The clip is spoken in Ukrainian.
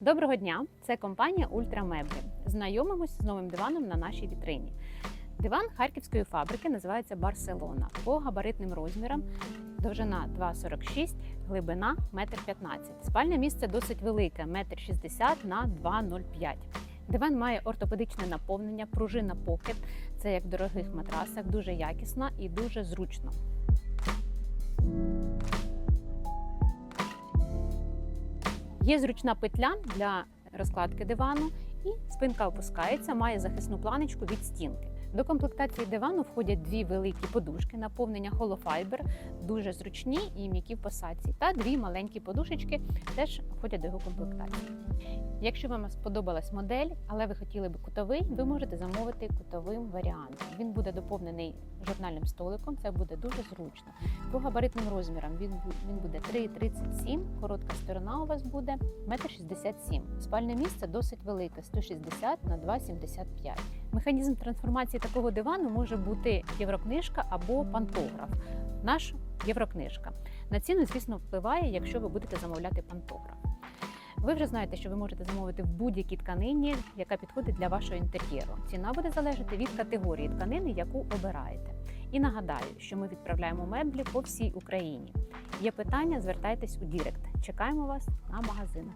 Доброго дня! Це компанія Ультрамеблі. Знайомимось з новим диваном на нашій вітрині. Диван харківської фабрики називається Барселона. По габаритним розмірам довжина 2,46, глибина 1,15 м. Спальне місце досить велике 1,60 м на 2,05 Диван має ортопедичне наповнення, пружина покет. Це як в дорогих матрасах, дуже якісна і дуже зручно. Є зручна петля для розкладки дивану, і спинка опускається, має захисну планочку від стінки. До комплектації дивану входять дві великі подушки, наповнення холофайбер, дуже зручні і м'які в посадці, та дві маленькі подушечки теж входять до його комплектації. Якщо вам сподобалась модель, але ви хотіли би кутовий, ви можете замовити кутовим варіантом. Він буде доповнений журнальним столиком, це буде дуже зручно. По габаритним розмірам він, він буде 3,37, коротка сторона у вас буде 1,67 м. Спальне місце досить велике 160 на 2,75. Механізм трансформації такого дивану може бути єврокнижка або пантограф. Наш єврокнижка. На ціну, звісно, впливає, якщо ви будете замовляти пантограф. Ви вже знаєте, що ви можете замовити в будь-якій тканині, яка підходить для вашого інтер'єру. Ціна буде залежати від категорії тканини, яку обираєте. І нагадаю, що ми відправляємо меблі по всій Україні. Є питання, звертайтесь у Дірект. Чекаємо вас на магазинах.